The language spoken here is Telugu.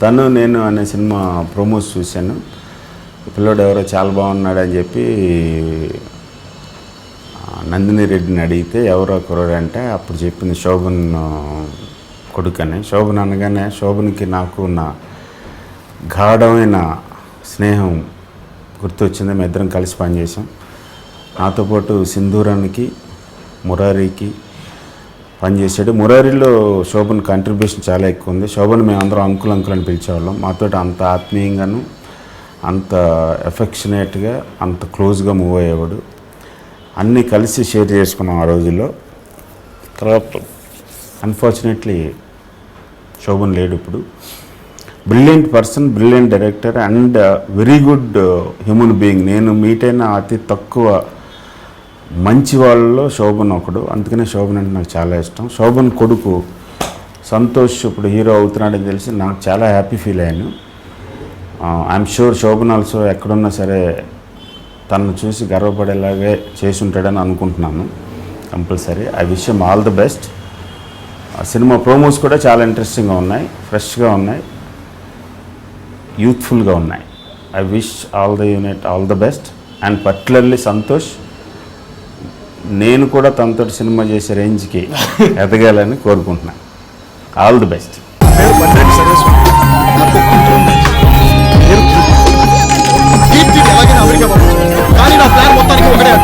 తను నేను అనే సినిమా ప్రొమోస్ చూశాను. ఈ పిల్లోడు ఎవరో చాలా బాగున్నాడు అని చెప్పి నందిని రెడ్డిని అడిగితే ఎవరో కుర్రాడు అంటే అప్పుడు చెప్పింది శోభన్ ఆ, కొడుకని శోభన్ అనగానే శోభన్కి నాకు ఉన్న గాఢమైన స్నేహం గుర్తొచ్చింది. మేము ఇద్దరం కలిసి పనిచేసాం నాతో పాటు సింధూరానికి మురారికి పనిచేసాడు మురారిలో శోభన్ కంట్రిబ్యూషన్ చాలా ఎక్కువ ఉంది శోభన్ మేము అందరం అంకుల్ అంకుల్ అని పిలిచేవాళ్ళం. మాతో అంత ఆత్మీయంగాను అంత ఎఫెక్షనేట్గా అంత క్లోజ్గా మూవ్ అయ్యేవాడు. అన్నీ కలిసి షేర్ చేసుకున్నాం ఆ రోజుల్లో. తర్వాత అన్ఫార్చునేట్లీ శోభన్ లేడు ఇప్పుడు. Brilliant person brilliant director and very good human being నేను మీట్ అయిన అతి తక్కువ మంచి వాళ్ళలో శోభన్ ఒకడు. అందుకనే శోభన్ అంటే నాకు చాలా ఇష్టం. శోభన్ కొడుకు సంతోష్ ఇప్పుడు హీరో అవుతున్నాడని తెలిసి నాకు చాలా హ్యాపీ ఫీల్ అయ్యాను. ఐఎమ్ షూర్ శోభన్ ఆల్సో ఎక్కడున్నా సరే తనను చూసి గర్వపడేలాగే చేసి ఉంటాడని అనుకుంటున్నాను. Compulsory. I wish all the best ఆ సినిమా ప్రోమోస్ కూడా చాలా ఇంట్రెస్టింగ్గా ఉన్నాయి. ఫ్రెష్గా ఉన్నాయి. యూత్ఫుల్గా ఉన్నాయి. I wish all the unit all the best and particularly Santosh నేను కూడా తనతో సినిమా చేసే రేంజ్కి ఎదగాలని కోరుకుంటున్నాను ఆల్ ది బెస్ట్. కానీ నా ప్లాన్ మొత్తానికి ఒకటే.